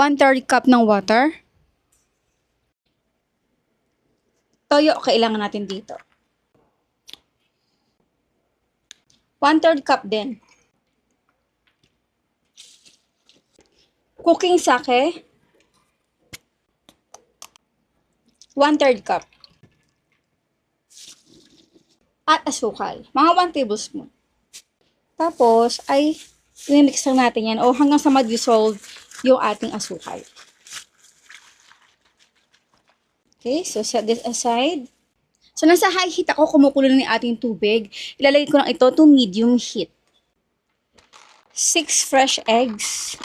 1 cup ng water. Toyo, kailangan natin dito. 1 cup din. Cooking sake. 1 cup. At asukal. Mga 1 tablespoon. Tapos, ay, mix lang natin yan. O hanggang sa ma-dissolve yung ating asukal. Okay, so set this aside. So, nasa high heat ako, kumukulo na ating tubig. Ilalagay ko lang ito to medium heat. Six fresh eggs.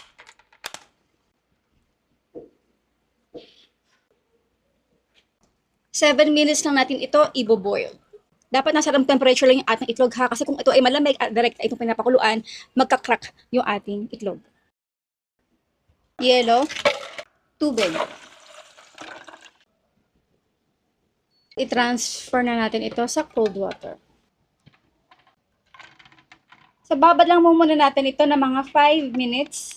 Seven minutes lang natin ito ibo-boil. Dapat nasa room temperature lang yung ating itlog ha. Kasi kung ito ay malamig at direct itong pinapakuluan, magka-crack yung ating itlog. Yellow. Tubig. I-transfer na natin ito sa cold water. So, babad lang muna natin ito ng mga 5 minutes.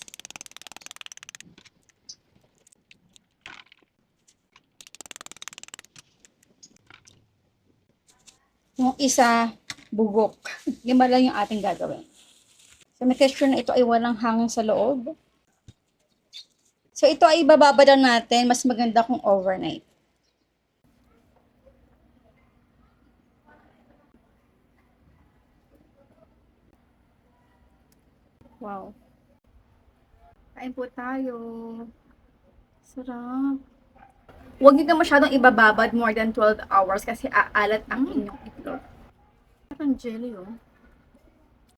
Yung isa, bugok. Lima lang yung ating gagawin. So, make sure na ito ay walang hangin sa loob. So, ito ay bababadan natin. Mas maganda kung overnight. Wow. Kain po tayo. Sarap. Huwag nyo na masyadong ibababad more than 12 hours kasi aalat ang inyong itlog. Parang jelly, oh.